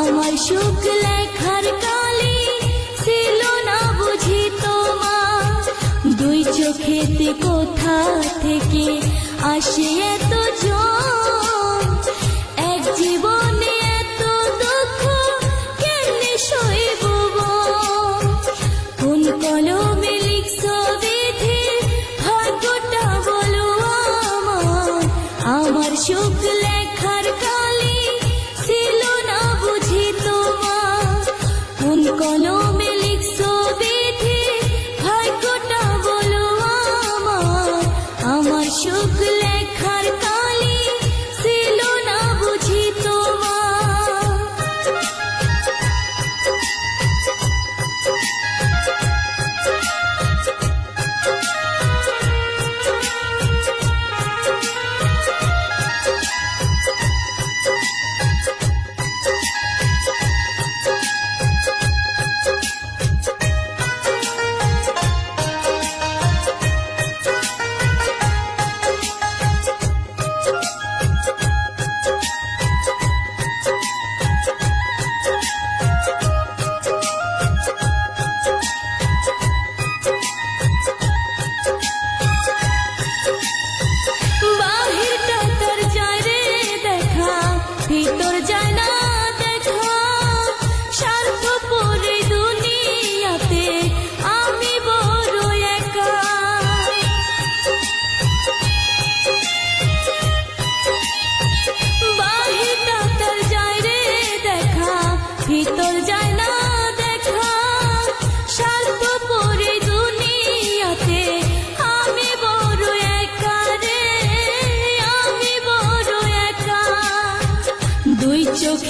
আমার সুখ লেখার কালে ছিল না বুঝি তোমা দুই চোখেতে কোথা থেকে আসে এত জল আমার সুখ লেখার কালি ছিল না বুঝি তোমার। কোন কলমে ভিতর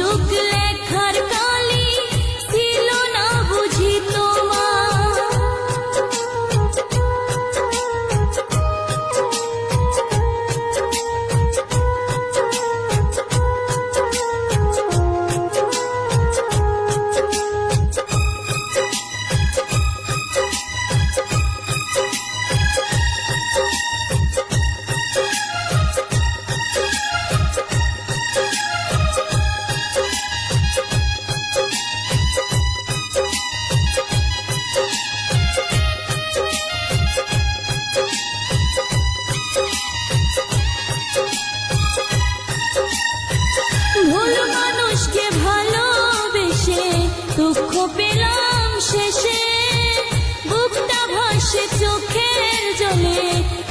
সুখ লেখার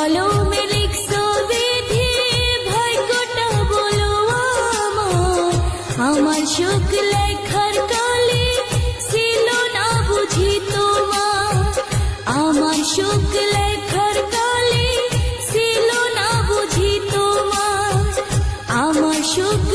কলমে লিখছ বিধি ভাগ্যটা বলো আমার। আমার সুখ লেখার কালি ছিল না বুঝি তোমার। আমার সুখ লেখার কালি ছিল না বুঝি তোমার। আমার সুখ